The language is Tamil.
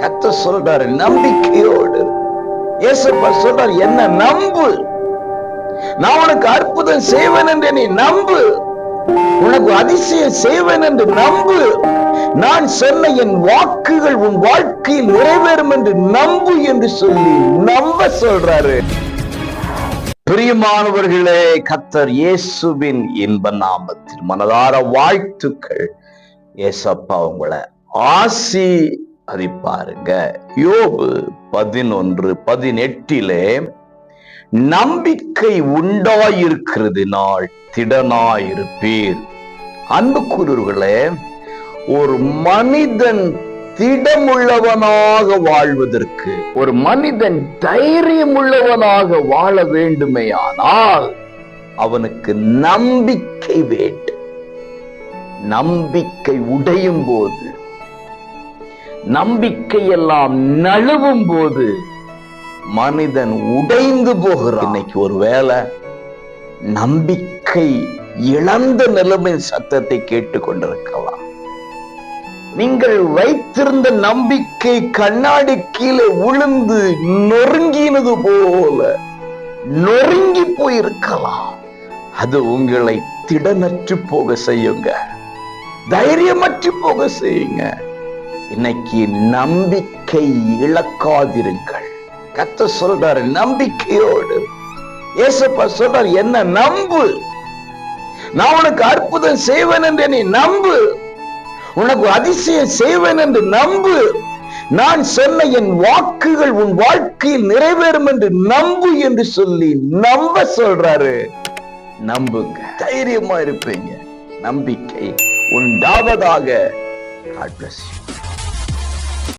கத்த சொல்றாரு நம்பிக்கையோடு. இயேசப்பா சொல்றாரு என்ன நம்பு. நான் உனக்கு அற்புதம் செய்வேன் என்று நீ நம்பு. உனக்கு அதிசயம் செய்வேன் என்று நம்பு. நான் சொன்ன என் வாக்குகள் உன் வாழ்க்கையில் நிறைவேறும் என்று நம்பு என்று சொல்லி நம்ப சொல்றாரு. பிரியமானவர்களே கத்தர் இயேசுவின் இன்ப நாமத்தில் மனதார வாழ்த்துக்கள். ஏசப்பா உங்களை ஆசி அதிப்பாருங்க யோபு பதினொன்று பதினெட்டிலே நம்பிக்கை உண்டாயிருக்கிறதுனால் திடனாயிருப்பீர். அன்புக்குரியவர்களே ஒரு மனிதன் திடமுள்ளவனாக வாழ்வதற்கு ஒரு மனிதன் தைரியம் உள்ளவனாக வாழ வேண்டுமேயானால் அவனுக்கு நம்பிக்கை வேண்டும். நம்பிக்கை உடையும் போது நம்பிக்கை எல்லாம் நழுவும் போது மனிதன் உடைந்து போகிறான். இன்னைக்கு ஒரு வேலை நம்பிக்கை இழந்த நிலைமை சத்தத்தை கேட்டுக்கொண்டிருக்கலாம். நீங்கள் வைத்திருந்த நம்பிக்கை கண்ணாடி கீழே விழுந்து நொறுங்கினது போல நொறுங்கி போயிருக்கலாம். அது உங்களை திடனற்று போக செய்யுங்க. தைரியமற்று போக செய்யுங்க. இன்னைக்கு நம்பிக்கை இழக்காதிருங்கள். கத்த சொல்றாரு நம்பிக்கையோடு. ஏசப்பா சொல்றார் என்ன நம்பு? நான் உனக்கு அற்புதம் செய்வேன் என்று நீ நம்பு. உனக்கு அதிசயம் செய்வேன் என்று நம்பு. நான் சொன்ன என் வாக்குகள் உன் வாழ்க்கையில் நிறைவேறும் என்று நம்பு என்று சொல்லி நம்ப சொல்றாரு. நம்புங்க. தைரியமா இருப்பீங்க. நம்பிக்கை உண்டாவதாக God bless you.